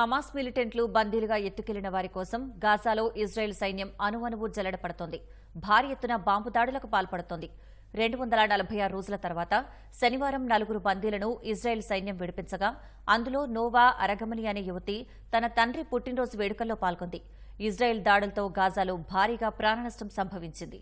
Hamas మిలిటెంట్లు బందీలుగా ఎత్తుకెళ్ళిన వారి కోసం గాజాలో ఇజ్రాయెల్ సైన్యం అణువణువు జలడపడుతోంది భారీ ఎత్తున బాంబు దాడులకు పాల్పడుతోంది. రెండు వందల నలభై ఆరు రోజుల తర్వాత శనివారం నలుగురు బందీలను ఇజ్రాయెల్ సైన్యం విడిపించగా అందులో నోవా అరగమని అనే యువతి తన తండ్రి పుట్టినరోజు వేడుకల్లో పాల్గొంది. ఇజ్రాయెల్ దాడులతో గాజాలో భారీగా ప్రాణనష్టం సంభవించింది.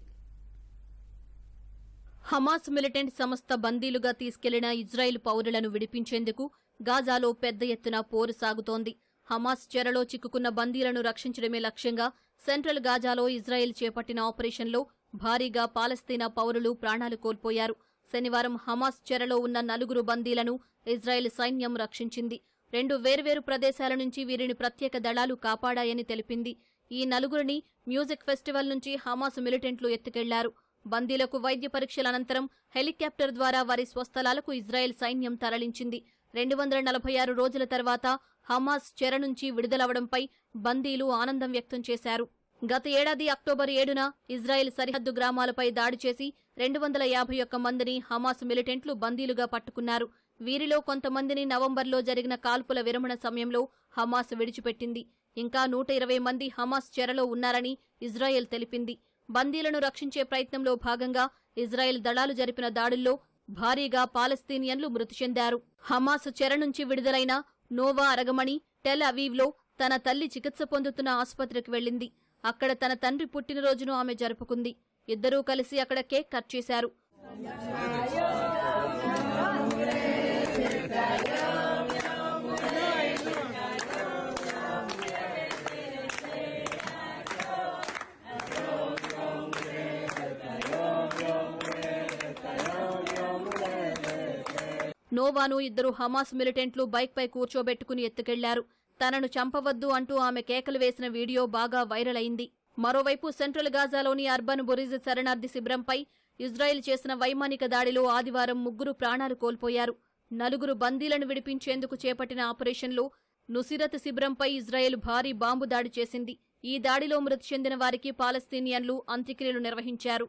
హమాస్ మిలిటెంట్ సంస్థ బందీలుగా తీసుకెళ్ళిన ఇజ్రాయెల్ పౌరులను విడిపించేందుకు గాజాలో పెద్ద ఎత్తున పోరు సాగుతోంది. హమాస్ చెరలో చిక్కుకున్న బందీలను రక్షించడమే లక్ష్యంగా సెంట్రల్ గాజాలో ఇజ్రాయెల్ చేపట్టిన ఆపరేషన్లో భారీగా పాలస్తీనా పౌరులు ప్రాణాలు కోల్పోయారు. శనివారం హమాస్ చెరలో ఉన్న నలుగురు బందీలను ఇజ్రాయెల్ సైన్యం రక్షించింది. రెండు వేర్వేరు ప్రదేశాల నుంచి వీరిని ప్రత్యేక దళాలు కాపాడాయని తెలిపింది. ఈ నలుగురిని మ్యూజిక్ ఫెస్టివల్ నుంచి హమాస్ మిలిటెంట్లు ఎత్తుకెళ్ళారు. బందీలకు వైద్య పరీక్షల అనంతరం హెలికాప్టర్ ద్వారా వారి స్వస్థలాలకు ఇజ్రాయెల్ సైన్యం తరలించింది. రెండు వందల నలభై ఆరు రోజుల తర్వాత హమాస్ చెర నుంచి విడుదలవడంపై బందీలు ఆనందం వ్యక్తం చేశారు. గత ఏడాది అక్టోబర్ ఏడున ఇజ్రాయెల్ సరిహద్దు గ్రామాలపై దాడి చేసి రెండు వందల యాభై ఒక్క మందిని హమాస్ మిలిటెంట్లు బందీలుగా పట్టుకున్నారు. వీరిలో కొంతమందిని నవంబర్లో జరిగిన కాల్పుల విరమణ సమయంలో హమాస్ విడిచిపెట్టింది. ఇంకా నూట ఇరవై మంది హమాస్ చెరలో ఉన్నారని ఇజ్రాయెల్ తెలిపింది. బందీలను రక్షించే ప్రయత్నంలో భాగంగా ఇజ్రాయెల్ దళాలు జరిపిన దాడుల్లో భారీగా పాలస్తీనియన్లు మృతి చెందారు. హమాస్ చెర నుంచి విడుదలైన నోవా అరగమణి టెల్ అవీవ్లో తన తల్లి చికిత్స పొందుతున్న ఆసుపత్రికి వెళ్ళింది. అక్కడ తన తండ్రి పుట్టినరోజును ఆమె జరుపుకుంది. ఇద్దరూ కలిసి అక్కడ కేక్ కట్ చేశారు. నోవాను ఇద్దరు హమాస్ మిలిటెంట్లు బైక్పై కూర్చోబెట్టుకుని ఎత్తుకెళ్ళారు. తనను చంపవద్దు అంటూ ఆమె కేకలు వేసిన వీడియో బాగా వైరల్ అయింది. మరోవైపు సెంట్రల్ గాజాలోని అర్బన్ బొరిజ్ శరణార్థి శిబిరంపై ఇజ్రాయెల్ చేసిన వైమానిక దాడిలో ఆదివారం ముగ్గురు ప్రాణాలు కోల్పోయారు. నలుగురు బందీలను విడిపించేందుకు చేపట్టిన ఆపరేషన్లో నుసిరత్ శిబిరంపై ఇజ్రాయెల్ భారీ బాంబు దాడి చేసింది. ఈ దాడిలో మృతి చెందిన వారికి పాలస్తీనియన్లు అంత్యక్రియలు నిర్వహించారు.